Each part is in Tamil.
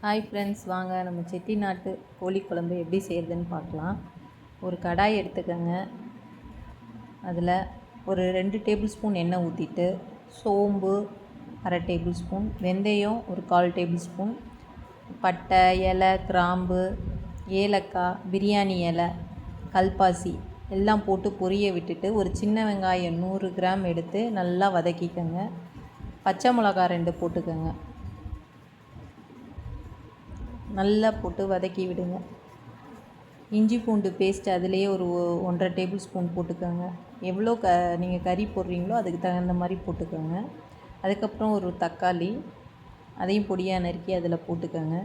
ஹாய் ஃப்ரெண்ட்ஸ் வாங்க. நம்ம செட்டிநாட்டு கோழி குழம்பு எப்படி செய்கிறதுன்னு பார்க்கலாம். ஒரு கடாய் எடுத்துக்கோங்க. அதில் ஒரு ரெண்டு டேபிள் ஸ்பூன் எண்ணெய் ஊற்றிட்டு சோம்பு அரை டேபிள் ஸ்பூன் வெந்தயம் ஒரு கால் டேபிள் ஸ்பூன் பட்டை இலை கிராம்பு ஏலக்காய் பிரியாணி இலை கல்பாசி எல்லாம் போட்டு பொரிய விட்டுட்டு ஒரு சின்ன வெங்காயம் நூறு கிராம் எடுத்து நல்லா வதக்கிக்கோங்க. பச்சை மிளகா ரெண்டு போட்டுக்கோங்க. நல்லா போட்டு வதக்கி விடுங்க. இஞ்சி பூண்டு பேஸ்ட் அதுலேயே ஒரு ஒன்றரை டேபிள் ஸ்பூன் போட்டுக்கோங்க. எவ்வளோ க நீங்கள் கறி போடுறீங்களோ அதுக்கு தகுந்த மாதிரி போட்டுக்கோங்க. அதுக்கப்புறம் ஒரு தக்காளி அதையும் பொடியாக நறுக்கி அதில் போட்டுக்கோங்க.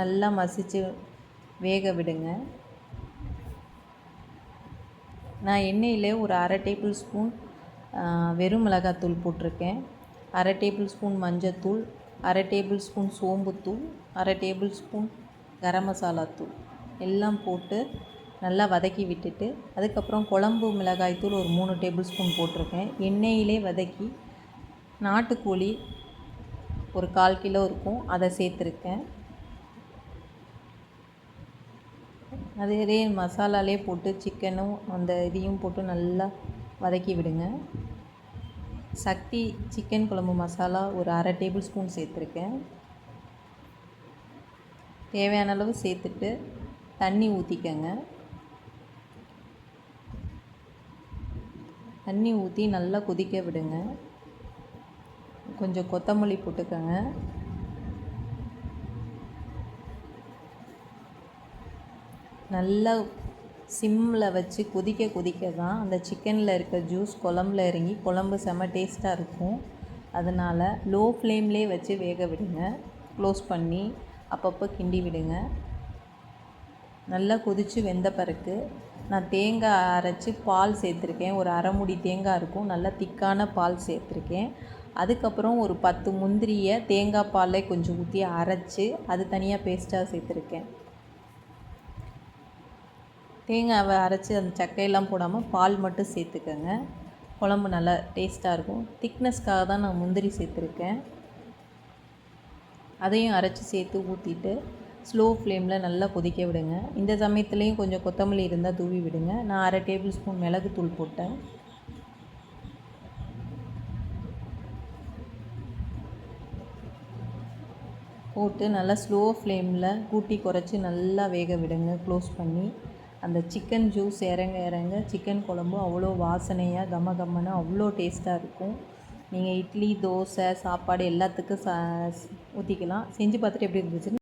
நல்லா மசிச்சு வேக விடுங்க. நான் எண்ணெயில் ஒரு அரை டேபிள் ஸ்பூன் வெறும் மிளகாத்தூள் போட்டிருக்கேன். அரை டேபிள் ஸ்பூன் மஞ்சத்தூள் அரை டேபிள் ஸ்பூன் சோம்புத்தூள் அரை டேபிள் ஸ்பூன் கரம் மசாலா தூள். எல்லாம் போட்டு நல்லா வதக்கி விட்டுட்டு அதுக்கப்புறம் குழம்பு மிளகாய் தூள் ஒரு மூணு டேபிள் ஸ்பூன் போட்டிருக்கேன். எண்ணெயிலே வதக்கி நாட்டுக்கோழி ஒரு கால் கிலோ இருக்கும் அதை சேர்த்துருக்கேன். அதே மசாலாலே போட்டு சிக்கனும் அந்த இதையும் போட்டு நல்லா வதக்கி விடுங்க. சக்தி சிக்கன் குழம்பு மசாலா ஒரு அரை டேபிள் ஸ்பூன் சேர்த்துருக்கேன். தேவையான அளவு சேர்த்துட்டு தண்ணி ஊற்றிக்கங்க தண்ணி ஊற்றி நல்லா கொதிக்க விடுங்க. கொஞ்சம் கொத்தமல்லி போட்டுக்கோங்க. நல்லா சிம்மில் வச்சு கொதிக்க கொதிக்க தான் அந்த சிக்கனில் இருக்க ஜூஸ் குழம்புல இறங்கி குழம்பு செம்ம டேஸ்ட்டாக இருக்கும். அதனால் லோ ஃப்ளேம்லேயே வச்சு வேக விடுங்க. க்ளோஸ் பண்ணி அப்பப்போ கிண்டி விடுங்க. நல்லா கொதித்து வெந்த பிறகு நான் தேங்காய் அரைச்சி பால் சேர்த்துருக்கேன். ஒரு அரைமுடி தேங்காய் இருக்கும். நல்லா திக்கான பால் சேர்த்துருக்கேன். அதுக்கப்புறம் ஒரு பத்து முந்திரியை தேங்காய் பாலை கொஞ்சம் ஊற்றி அரைச்சி அது தனியாக பேஸ்ட்டாக சேர்த்துருக்கேன். தேங்காவை அரைச்சி அந்த சக்கையெல்லாம் போடாமல் பால் மட்டும் சேர்த்துக்கோங்க. குழம்பு நல்லா டேஸ்ட்டாக இருக்கும். திக்னஸ்க்காக தான் நான் முந்திரி சேர்த்துருக்கேன். அதையும் அரைச்சி சேர்த்து ஊற்றிட்டு ஸ்லோ ஃப்ளேமில் நல்லா கொதிக்க விடுங்க. இந்த சமயத்துலேயும் கொஞ்சம் கொத்தமல்லி இருந்தால் தூவி விடுங்க. நான் அரை டேபிள் ஸ்பூன் மிளகுத்தூள் போட்டேன். போட்டு நல்லா ஸ்லோ ஃப்ளேமில் கூட்டி குறைச்சி நல்லா வேக விடுங்க. க்ளோஸ் பண்ணி. அந்த சிக்கன் ஜூஸ் இறங்க இறங்க சிக்கன் குழம்பு அவ்வளோ வாசனையாக கம கம்மன்னு அவ்வளோ டேஸ்ட்டாக இருக்கும். நீங்கள் இட்லி தோசை சாப்பாடு எல்லாத்துக்கும் சா ஊற்றிக்கலாம் செஞ்சு பார்த்துட்டு எப்படி இருந்துச்சுன்னு